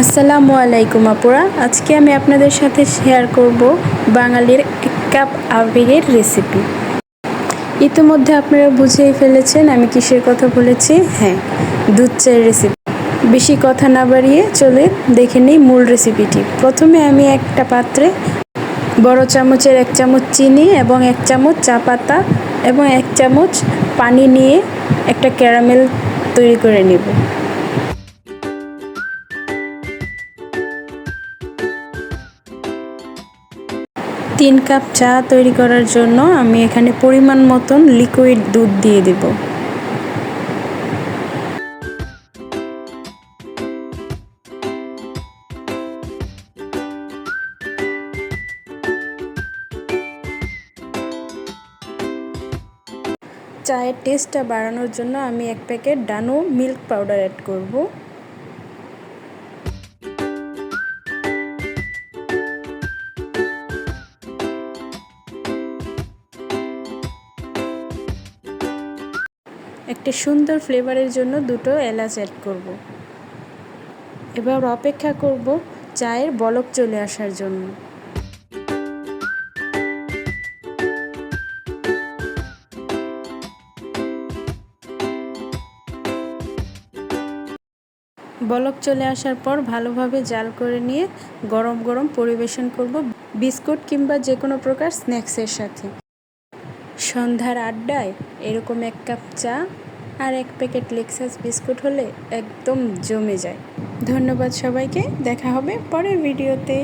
আসসালামু আলাইকুম আপুরা। আজকে আমি আপনাদের সাথে শেয়ার করব বাঙালির এক কাপ আবেগের রেসিপি ইতিমধ্যে আপনারা বুঝেই ফেলেছেন আমি কিসের কথা বলেছি। হ্যাঁ দুধ চায়ের রেসিপি বেশি কথা না বাড়িয়ে চলে দেখে নিই মূল রেসিপিটি প্রথমে আমি একটা পাত্রে বড় চামচের এক চামচ চিনি এবং এক চামচ চা পাতা এবং এক চামচ পানি নিয়ে একটা ক্যারামেল তৈরি করে নেব। তিন কাপ চা তৈরি করার জন্য আমি এখানে পরিমাণ মতন লিকুইড দুধ দিয়ে দেব। চায়ের টেস্টটা বাড়ানোর জন্য আমি এক packet Dano milk powder add করব। একটা সুন্দর ফ্লেভারের জন্য দুটো এলাচ অ্যাড করব। এবার অপেক্ষা করব চায়ের বলক চলে আসার জন্য। বলক চলে আসার পর ভালোভাবে জাল করে নিয়ে গরম গরম পরিবেশন করব। বিস্কুট কিংবা যে কোনো প্রকার স্ন্যাক্সের সাথে। সন্ধ্যার আড্ডায় এরকম এক কাপ চা আর এক প্যাকেট লেক্সাস বিস্কুট হলে একদম জমে যায়। ধন্যবাদ সবাইকে, দেখা হবে পরের ভিডিওতে।